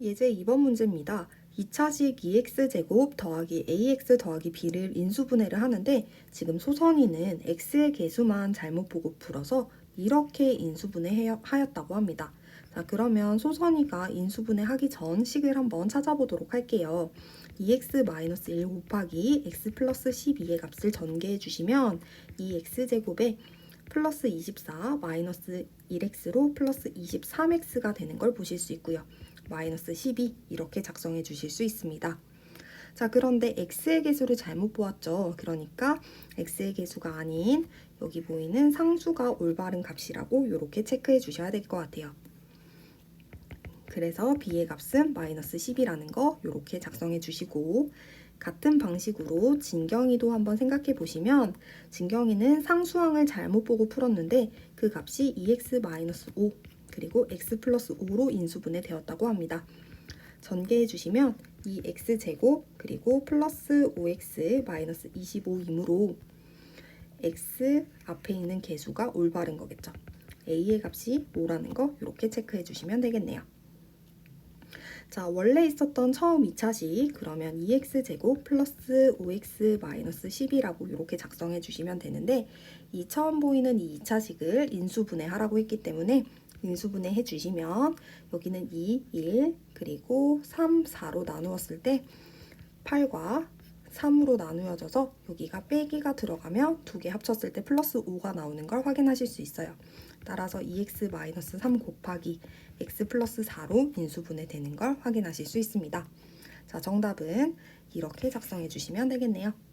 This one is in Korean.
예제 2번 문제입니다. 2차식 2x제곱 더하기 ax 더하기 b를 인수분해를 하는데 지금 소선이는 x의 개수만 잘못 보고 풀어서 이렇게 인수분해 하였다고 합니다. 자, 그러면 소선이가 인수분해 하기 전 식을 한번 찾아보도록 할게요. 2x-1 곱하기 x 플러스 12의 값을 전개해 주시면 이 x제곱에 플러스 24 마이너스 1x로 플러스 23x가 되는 걸 보실 수 있고요. 마이너스 12 이렇게 작성해 주실 수 있습니다. 자 그런데 x의 개수를 잘못 보았죠. 그러니까 x의 개수가 아닌 여기 보이는 상수가 올바른 값이라고 이렇게 체크해 주셔야 될 것 같아요. 그래서 b의 값은 마이너스 10이라는 거 이렇게 작성해 주시고 같은 방식으로 진경이도 한번 생각해 보시면 진경이는 상수항을 잘못 보고 풀었는데 그 값이 2x-5 그리고 x 플러스 5로 인수분해 되었다고 합니다. 전개해 주시면 이 x제곱 그리고 플러스 5x 마이너스 25이므로 x 앞에 있는 개수가 올바른 거겠죠. a의 값이 5라는 거 이렇게 체크해 주시면 되겠네요. 자, 원래 있었던 처음 2차식 그러면 2x제곱 플러스 5x 마이너스 10이라고 이렇게 작성해 주시면 되는데 이 처음 보이는 이 2차식을 인수분해 하라고 했기 때문에 인수분해 해 주시면 여기는 2, 1, 그리고 3, 4로 나누었을 때 8과 3으로 나누어져서 여기가 빼기가 들어가면 두 개 합쳤을 때 플러스 5가 나오는 걸 확인하실 수 있어요. 따라서 2x-3 곱하기 x 플러스 4로 인수분해 되는 걸 확인하실 수 있습니다. 자, 정답은 이렇게 작성해 주시면 되겠네요.